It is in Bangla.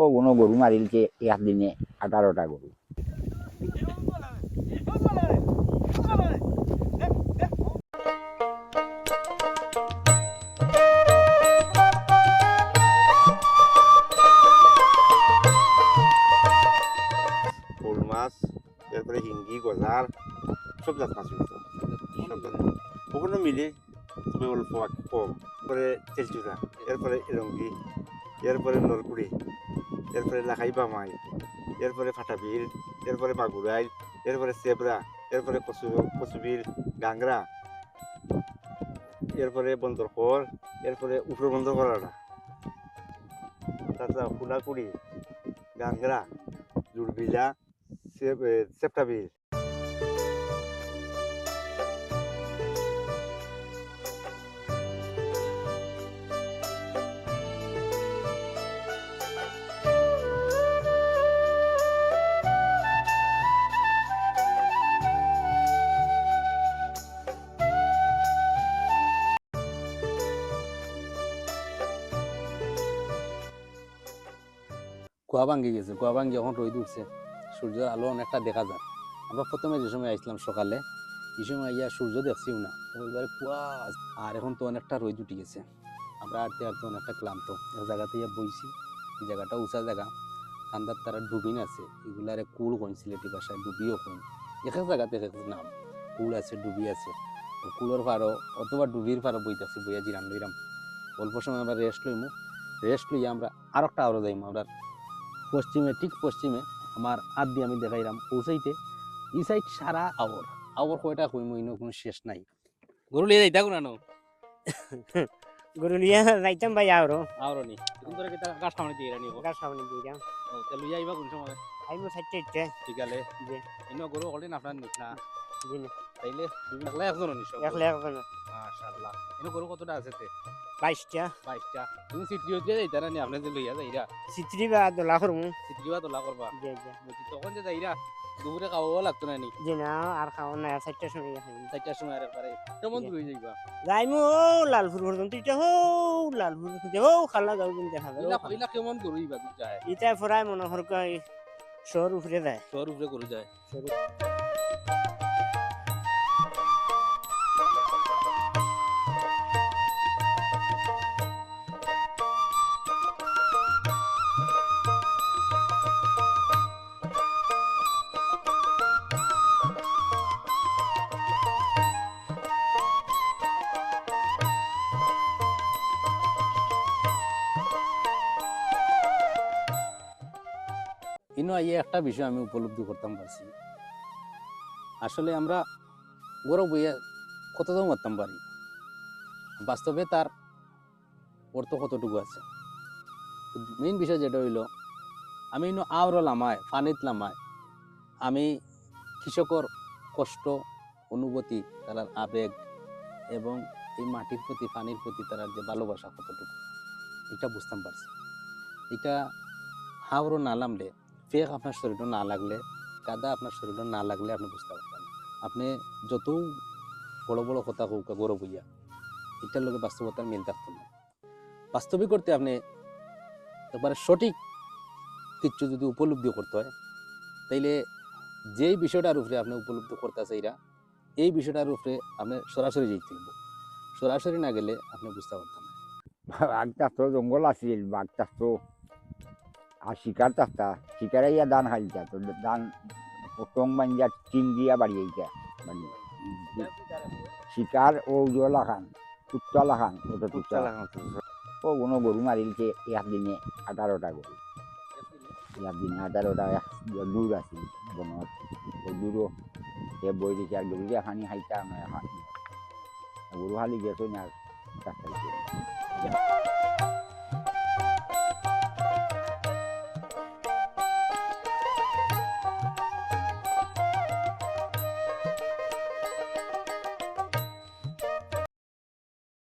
ও কোনো গরু মারিলছে একদিনে আঠারোটা গরু। মাছ, এরপরে হিঙ্গি, গজার, সব জাত মাছ হইতো। ওখানে মিলে তবে অল্প কম। এরপরে তেলচুরা, এরপরে এরঙ্গি এরপরে নলকুড়ি এরপরে লাখাইবা মাই, এরপরে ফাটাবিল এরপরে মাগুরাইল এরপরে সেবরা এরপরে কচু কচুবিল গাংরা, এরপরে বন্দরকর এরপরে উপর বন্দর করাটা তাছাড়া ফুলাকুড়ি, গাংরা, জুড়বিলা সেপ্টাবিল কুয়া ভাঙ্গি গেছে, কুয়া ভাঙ্গি এখন রোদ উঠছে, সূর্যের আলো অনেকটা দেখা যায়। আমরা প্রথমে যে সময় আসলাম সকালে, এই সময় ইয়া সূর্য দেখছিও না এবারে কুয়া আর এখন তো অনেকটা রোদ উঠে গেছে। আমরা আটতে আটতে অনেকটা ক্লান্ত। এক জায়গাতে ইয়া বইছি, এই জায়গাটা উঁচা জায়গা। ঠান্ডার তারা ডুবিন আছে, এগুলারে কুল কইন সিলেটি ভাষায়, ডুবিও কইন। এক এক জায়গাতে এক এক নাম, কুল আছে, ডুবি আছে। কুলোর পারো অথবা ডুবির পারো বইতেছি, বইয়া জিরান লইরাম। অল্প সময় আমরা রেস্ট লইমু। রেস্ট লইয়া আমরা আর একটা আরও যাইমু, আমরা পশ্চিমে ঠিক পশ্চিমে আমার হাত দিয়ে আমি দেখাইলাম সাইডে এই সাইড সারা আওর আওর কয়টা কই মই কোনো শেষ নাই। গরু লিয়ে যাইতা কোন আনো? গরুলিয়া যাইতাম ভাই আরও আওর নি। কোন তোরে কিতা গাছ সামনে দিয়ে রানি গাছ সামনে দিয়ে যাম। ও তে লইয়া আইবা কোন সময়? আইবো সাইডটা ইচ্ছে ঠিকালে জি। ইনো গরু অলরেডি আপনার নিস না জি না। তাইলে তুমি একলা একজন একলা একজন মাশাআল্লাহ। ইনো গরু কতটা আছে তে? বাইশটা। 22টা তুমি সিটিও দিয়ে যাইতা না নি? আপনি যে লইয়া যাইরা। চিত্রি বা দোলা করমু। সিটিও তোলা করবা? জি জি। বুঝি তখন যে যাইরা দুপুরে খাওয়া লাগতো না নি? জি না আর খাওয়া না সাইডটা শুনে খাইম চারটার সময় আর একবারে কেমন। দূরে যাইবা? যাইমু ও লালপুর পর্যন্ত ইটা হো লালপুর খুঁজে ও খালা যাও কিন্তু দেখা কেমন গরু ইবা যায়? ইটা ফরাই মনে হর কয় শহর উপরে যায়। শহর উপরে গরু যায়। ইনো আইয়ে একটা বিষয় আমি উপলব্ধি করতাম পারছি। আসলে আমরা গৌরব বইয়ে কতটাও মারতাম পারি? বাস্তবে তার অর্থ কতটুকু আছে? মেইন বিষয় যেটা হইল, আমি ইনো আওর লামায়, ফানিত লামায়, আমি কৃষকর কষ্ট, অনুভূতি তার আবেগ এবং এই মাটির প্রতি পানির প্রতি তার যে ভালোবাসা কতটুকু, এটা বুঝতাম পারছি। এটা হাওড়ও না নামলে ফেক আপনার শরীরে না লাগলে, কাদা আপনার শরীরে না লাগলে আপনি বুঝতে পারতেন আপনি যত বড় বড় কথা হোক গৌরব হইয়া, এটার লোকে বাস্তবতার মিল থাকতো না। বাস্তবিক করতে আপনি একবারে সঠিক কিছু যদি উপলব্ধি করতে হয়, তাইলে যেই বিষয়টার উপরে আপনি উপলব্ধি করতেছে এরা এই বিষয়টার উপরে আপনি সরাসরি যেতে হইব সরাসরি না গেলে আপনি বুঝতে পারতেন বাঘ চাষতো জঙ্গল আছিল বাঘ চাষতো আর শিকার চাষতা শিকারে ইয়া ধান খাইতা তো ধান টং বাঞ্জা টিন দিয়া বাড়ি বাড়ি শিকার ও উজ্জ্বলা খান উত্তলা খান ওটা উত্তলা ও কোনো গরু মারিলছে একদিনে আঠারোটা গরু। একদিনে আঠারোটা দূর আছিল বনত দূরও। সে বই দিছে আর গরু খানি খাইতা নয় গরু হালি গেছো না।